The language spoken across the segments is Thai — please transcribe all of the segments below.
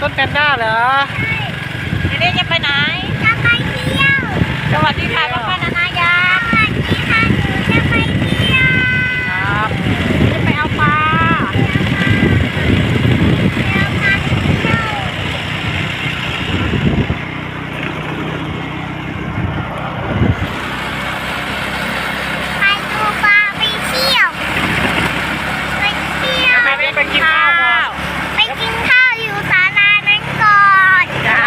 ต้นแพนด้าเหรอเด็กๆจะไปไหน จะไปเที่ยว สวัสดีค่ะป้าป้านานายา สวัสดีค่ะหนูจะไปเที่ยว ครับจะไปเอาปลา เที่ยวค่ะเที่ยวไปดูปลาไปเที่ยว ไปเที่ยว ไปไปไปกินข้าวก่อน ไปกินข้าวอยู่ศาลานั้นก่อน จ้า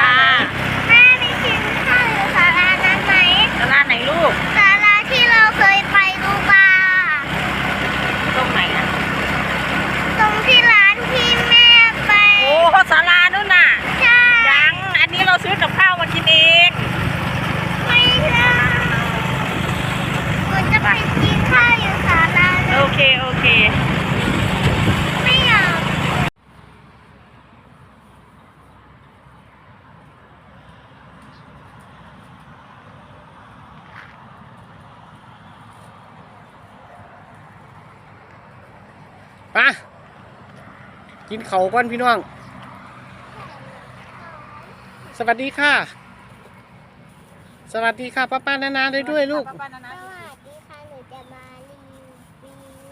แม่ไปกินข้าวอยู่ศาลานั้นไหม ตลาดไหนลูก ศาลาที่เราเคยไปดูปลา ตรงไหนอะ ตรงที่ร้านที่แม่ไป โอ้ศาลานู่นน่ะ ใช่ ยัง อันนี้เราซื้อกับข้าวมากินเอง ไม่ใช่หนูจะไปกินข้าวอยู่ศาลา โอ นั้น เค โอเค ไม่อยาก ไปกินเขาวก่อนพี่น้อง สวัสดีค่ะ สวัสดีค่ะป้าป้านานาได้ด้วยลูก ป้าป้านาสนาวัสดีค่ะหนูจะมารีวิ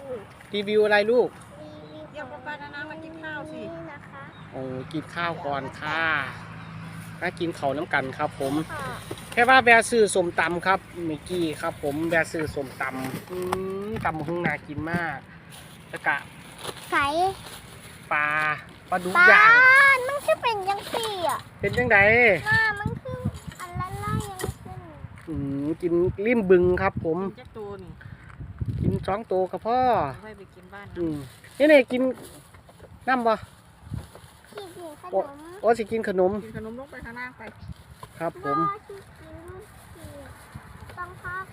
วรีวิวอะไรลูก รีวิวเดี๋ยวป้าป้านานามากินข้าวสินี่นะคะโอ้กินข้าวก่อนค่ะมากินเขาวน้ำกันครับผม ค่ะแค่ว่าแบร์ซื้อสมตำครับเมื่อกี้ครับ ผมแบร์ซื้อสมตำอืมตำหึ่งนากินมากแล้วก็ ใสปลาปลาดุกปลาย่างมันคือเป็นยังสี่อะเป็นยังไงหน้ามันคืออันละล่ายังขึ้นอืมกินริมบึงครับ ผมเจ๊ตูนกินสองตัวกับพ่อไว้ไปกินบ้านอืมนี่นี่กินน้ำบ่ที่กินขนโอ้มโอ้สิกินขนมกินขนมลงไปข้างล่างไปครับผมพ่อที่กินลูกชิ้นต้องพัก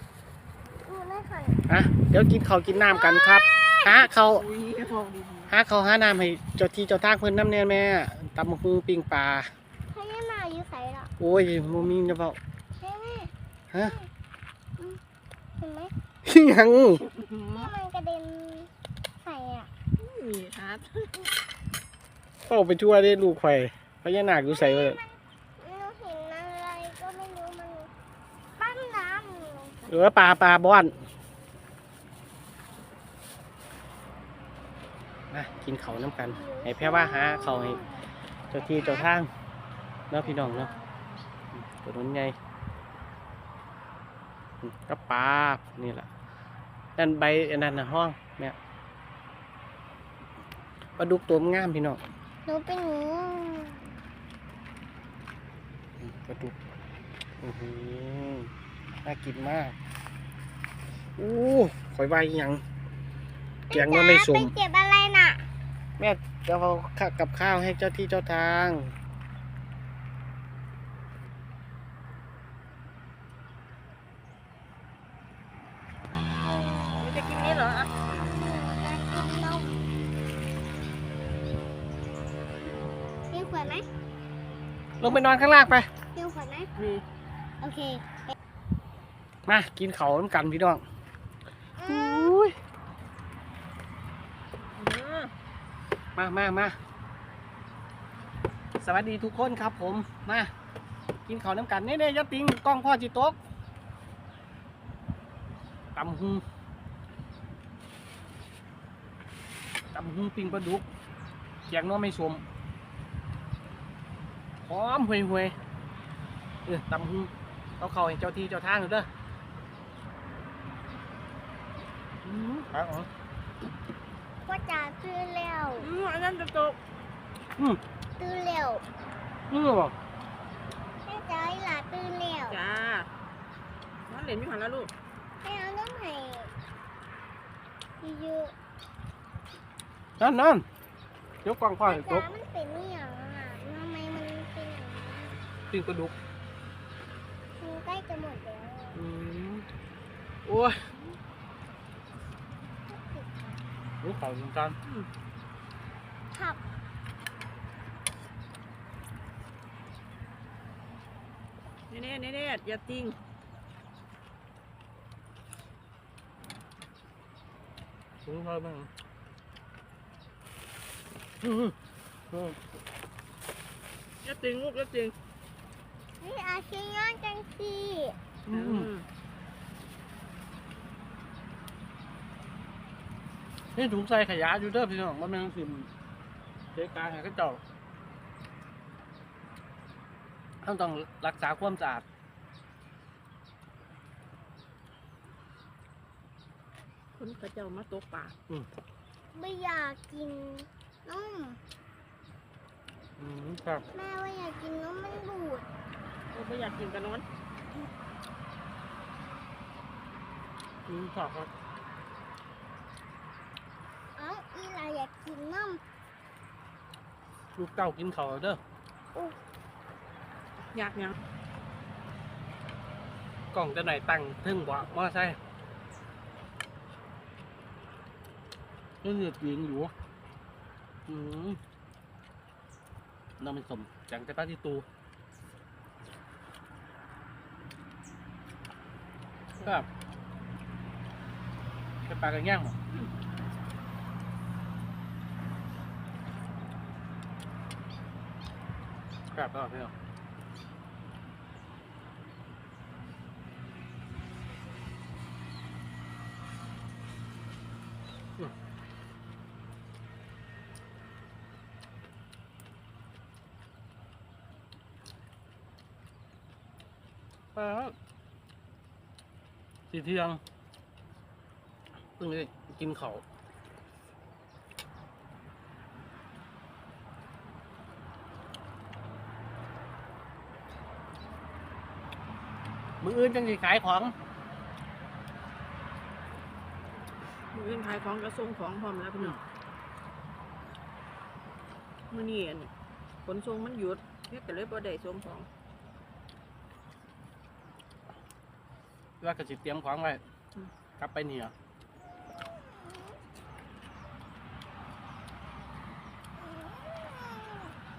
ดูเลยค่ะอะเดี๋ยวกินข้าวกินน้ำกันครับ หาเขาวอุ้ยกระทงดีหาเขาวหาน้ำให้เจ้าที่เจ้าทางเพิ่นน้ำแน่แม่ตำบักหุงปิ้งปลาให้แม่มาอยู่ใส่หรอโอ้ยโมมีจะเปล่าให้แม่ฮะเห็นไหมยังที่มันกระเด็นใส่อะนี่ครับเข้าไปทั่วได้ลูกไฟพญานาคอยู่ใส่เว้ยหนูเห็นอะไรก็ไม่รู้มันปั้นน้ำลงไปเออปลาปลาบ้อนมา กินเขาวน้ำกัน ให้แพ่ว่าหาเขาวให้เจ้าที่เจ้าทางเนาะพี่น้องเนาะอืมตัวนู้นไงอืมก็ปลานี่แหละนั่นใบอันนั้นนะห้องเนี่ยปลาดุกตัวงามพี่น้องหนูเป็นหนูอืมปลาดุกอือหือน่ากินมากอู้ข่อยใบหยังแกงว่าไม่สไปมเก็บอะไรน่ะ แม่จะเอาข้ากับข้าวให้เจ้าที่เจ้าทาง จะกินนี่เหรอเรียกขวดไหมลงไปนอนข้างล่างไปเรียกขวดไหมนี่โอเค มากินเขาวน้ำกันพี่น้อง อืม มามามาสวัสดีทุกคนครับผม มา กินเขาวน้ำกันเน่ๆอยาติงกล้องพ่อจิตกตำหูตำหูปิงปลาดุกแกงน้อไม่สมหอมห่วยห่วยเออตำหูเอาเข่าให้เจ้าที่เจ้าทางอยู่เด้ออืมเอาเอ พ่อจ๋าตื้อเร็วอืมอันนั้นจะตกอืมตื้อเร็วอืมบอกแม่จ๋าอีหลาตื้อเร็วจ้าน้องเหรียญมีหันแล้วลูกให้เอาน้ำให้เยอะนั่นนั่นเดี๋ยวกล้องพ่อๆให้ตจ๋ากมันเป็นนี่อย่างอะทำไมมันเป็นอย่างนี้ปิ้งปลาดุกมันใกล้จะหมดแล้วอืมโอ้ย รู้เขาเหมือนกันผักเน่ๆเน่ๆอย่าติ้งรู้เขาบ้างอืมอืมอย่าติงลูกอย่าติงนี่อาชีย้อนจังสีอืม นี่ถุงใส่ขยะอยู่เด้อพี่น้องมันเป็นสิมเทกาให้เขาเจ้าเขาต้องรักษาความสะอาดคนกระเจ้ามาตกปลาไม่อยากกินนมอืมครับแม่ว่าอยากกินนมมันบูดเราไม่อยากกินกันนอนอืมครับครับ เอ้าอีหลาอยากกินนม ลูกเต้ากินเขาวเด้ออยากยังกล่องจะไหนตั้งทึ่งบ่มอไซค์นี่เหนือกินอยู่อืมน้ำมันสมจังแต่ป้าที่ตูครับจะปลากันย่างบ่ ครับก็พี่น้องครับสีเทียงเพิ่งได้กินเขา มืออื่นจังสิขายของมืออื่นขายของกระส่งของพร้อมแล้วพี่น้องมื้อนี้อั่นขนส่งมันหยุดเฮ็ดก็เลยบ่ได้ส่งของว่ากระสิเตรียมของไว้กลับไปเนี่ย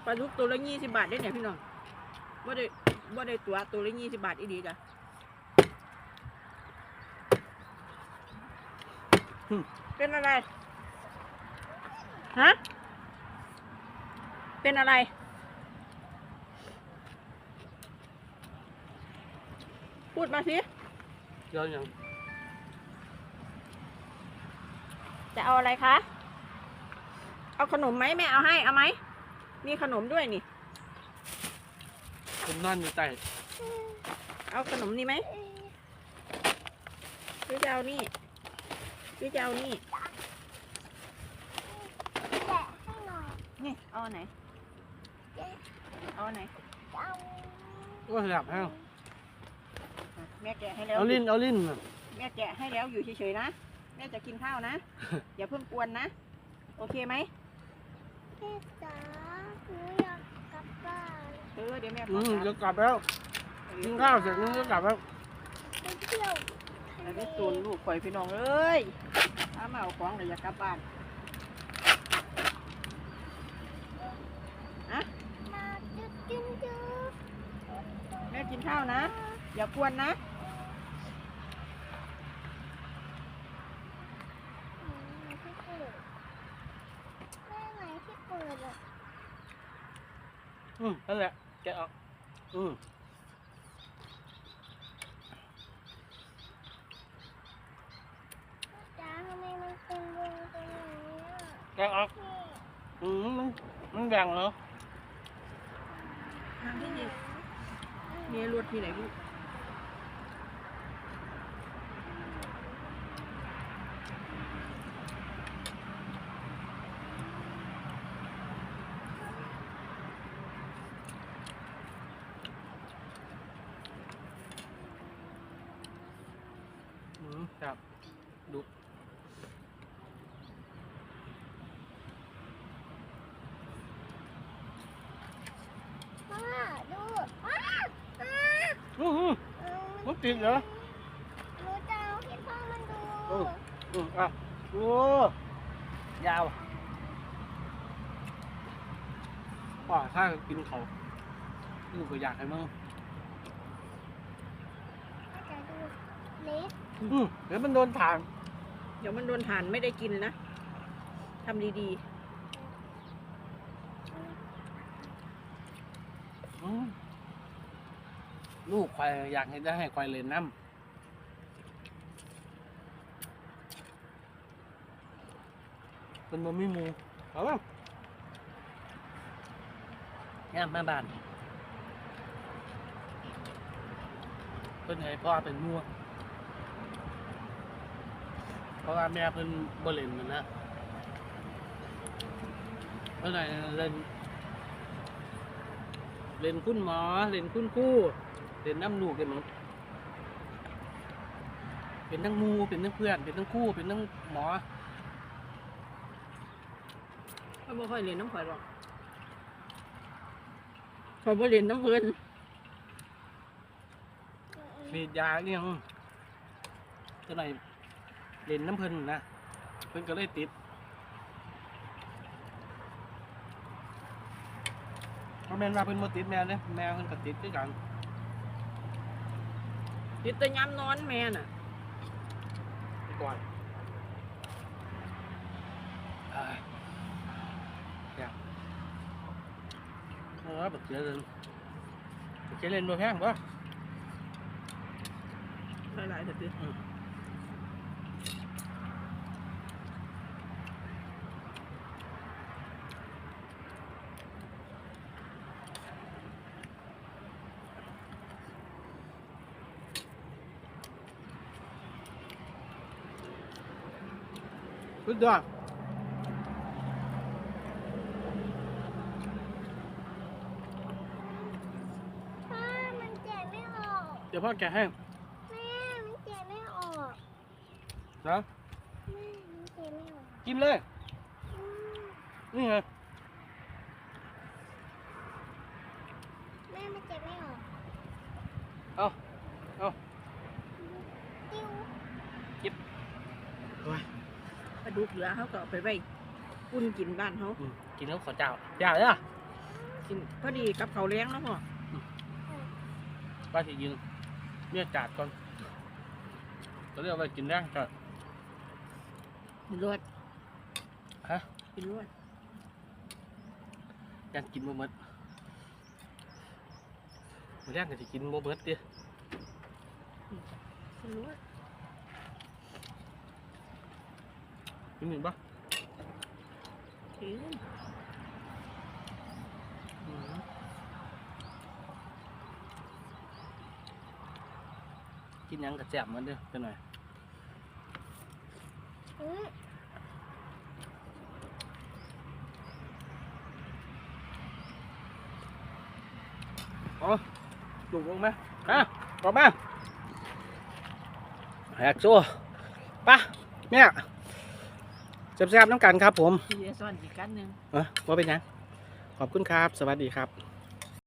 ปลาดุกตัวละ20บาทได้เนี่ยพี่น้องบ่ได้บ่ได้ตัวตัวละ20บาทอีดีจ้ะ เป็นอะไร ฮะ เป็นอะไร พูดมาสิเดี๋ยวยังจะเอาอะไรคะ เอาขนมไหมแม่เอาให้ เอาไหม มีขนมด้วยนี่ผมนอนอยู่ใต้เอาขนมนี่ไหมหรือจะเอานี่ หรือจะเอานี่แกะให้หน่อยนี่เอาอันไหนเอาอันไหนเอาว่าหลับให้แม่แกะให้แล้วเอาลิ้นเอาลิ้นน่ะแม่แกะให้แล้วอยู่เฉยๆนะ แม่จะกินข้าวนะ อย่าเพิ่งกวนนะ โอเคไหมแม่จ๋าหนูอยากกลับบ้าน เออเดี๋ยวแม่อืขอมกลัจะบกลับแล้วกินข้าวเสร็จแล้วจะกลับแล้วไปเที่ยว แล้วได้ตูนลูกข่อยพี่น้องเอ้ยถ้ามาเอาของเดี๋ยวอยากกลับบ้านมาจุดจุดจุดแม่กินข้าวนะ อย่ากวนนะไหนที่เปิดแม่ไหนที่เปิดอะอืมนั่นแหละแกะออกอืม จ๋าทำไมมันเป็นวงเป็นอย่างนี้อะ แกะออก นี่ อืมมัน มันแบ่งเหรอทางที่นี่มีรถที่ไหนลูกอืมครับดู พ่อ ดูอ้าอ้าอือหือเออมันติดเหรอ หนูจะเอาให้พ่อมันดูเออ อืมอะโอ้ยาวป่าถ้ากินเขาลูกก็อยากให้มึงจะดูเล็กอืมเดี๋ยวมันโดนถ่าน เดี๋ยวมันโดนถ่านไม่ได้กินนะทำดีอื ลูกควายอยากให้ได้ให้ควายเล่นน้ำเป็นบ่มีหมูเอาบ้างย่ามแม่บ้านเพิ่นให้พ่อเป็นมัวเพราะว่าแม่เพิ่นบ่เล่นมันนะเพิ่นให้เล่น เล่นคุณหมอ เล่นคุณคู่เล่นน้ำลูกันหมดเป็นทั้งมูเป็นทั้งเพื่อน เป็นทั้งคู่ เป็นทั้งหมอเขาบ่ค่อยเรียนน้ำข่อยหรอกเขาบ่เรียนน้ำเพิ่นฉีดยาเนี่ยงจะไหนเล่นน้ำเพิ่นนะ เพิ่นก็เลยติด เพราะแม่นว่าเพิ่นบ่ติดแม่เนี่ยแม่เพิ่นก็ติดด้วยกันติดแตะย้ำนอนแม่น่ะไปก่อนอ่าอยากเออบักเสือเล่นบักเสือเล่นบ่แพงบ่หลายๆแต่ติ สุดยอดพ่อมันแกะไม่ออก เดี๋ยวพ่อแกะให้แม่ มันแกะไม่ออกนะแม่มันแกะไม่ออกกินเลย อืมนี่ไงแม่มันแกะไม่ออก เอาเอา ติ้ว ปลาดุกเหลือเขาก็เอาไปไว้อุ่นกินบ้านเขาอืมกินแล้วขอเจ้าเจ้าเลยอะกินพอดีกับเขาวเลี้ยงแล้วพ่อป้าสิยินเมียจัดก่อนก็เรียกว่ากินแรงจัด กินรวดฮะ กินรวดยังกินบ่หมดมื้อแรกก็สิกินบ่หมดติกินรวด กินหนึ่งปะกินอืมกินหยังกระแจมมันเด้อจังหน่อยอืมจุกลงไหมฮะกลับมาแหกซัวปะเนี่ย แซ่บๆน้ำกันครับผมพี่จะซ่อนอีกกันหนึ่ง เออว่าเป็นหยังขอบคุณครับ สวัสดีครับ